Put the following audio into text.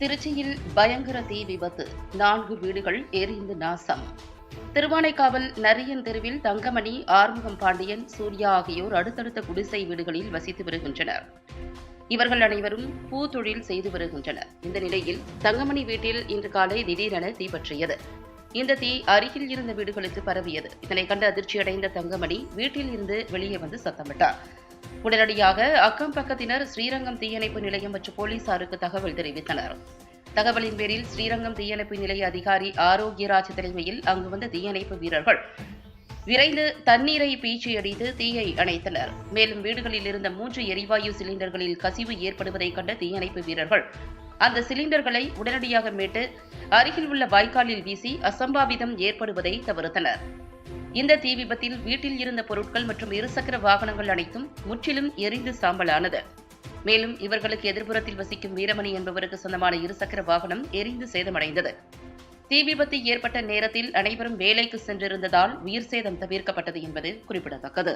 திருச்சியில் பயங்கர தீ விபத்து. நான்கு வீடுகள் எரிந்து நாசம். திருவானைக்காவல் நரியன் தெருவில் தங்கமணி ஆறுமுகம் பாண்டியன் சூர்யா ஆகியோர் அடுத்தடுத்த குடிசை வீடுகளில் வசித்து வருகின்றனர். இவர்கள் அனைவரும் பூ தொழில் செய்து வருகின்றனர். இந்த நிலையில் தங்கமணி வீட்டில் இன்று காலை திடீரென தீப்பற்றியது இந்த தீ அருகில் இருந்த வீடுகளுக்கு பரவியது. இதனை கண்டு அதிர்ச்சியடைந்த தங்கமணி வீட்டில் இருந்து வெளியே வந்து சத்தமிட்டார். உடனடியாக அக்கம் பக்கத்தினர் ஸ்ரீரங்கம் தீயணைப்பு நிலையம் மற்றும் போலீசாருக்கு தகவல் தெரிவித்தனர். தகவலின் பேரில் ஸ்ரீரங்கம் தீயணைப்பு நிலைய அதிகாரி ஆரோக்கியராஜ் தலைமையில் அங்கு வந்த தீயணைப்பு வீரர்கள் விரைந்து தண்ணீரை பீச்சி அடித்து தீயை அணைத்தனர். மேலும் வீடுகளில் இருந்த மூன்று எரிவாயு சிலிண்டர்களில் கசிவு ஏற்படுவதைக் கண்ட தீயணைப்பு வீரர்கள் அந்த சிலிண்டர்களை உடனடியாக மீட்டு அருகில் உள்ள வாய்க்காலில் வீசி அசம்பாவிதம் ஏற்படுவதை தவிர்த்தனர். இந்த தீ விபத்தில் வீட்டில் இருந்த பொருட்கள் மற்றும் இருசக்கர வாகனங்கள் அனைத்தும் முற்றிலும் எரிந்து சாம்பலானது. மேலும் இவர்களுக்கு எதிர்ப்புறத்தில் வசிக்கும் வீரமணி என்பவருக்கு சொந்தமான இருசக்கர வாகனம் எரிந்து சேதமடைந்தது. தீ விபத்து ஏற்பட்ட நேரத்தில் அனைவரும் வேலைக்கு சென்றிருந்ததால் உயிர் சேதம் தவிர்க்கப்பட்டது என்பது குறிப்பிடத்தக்கது.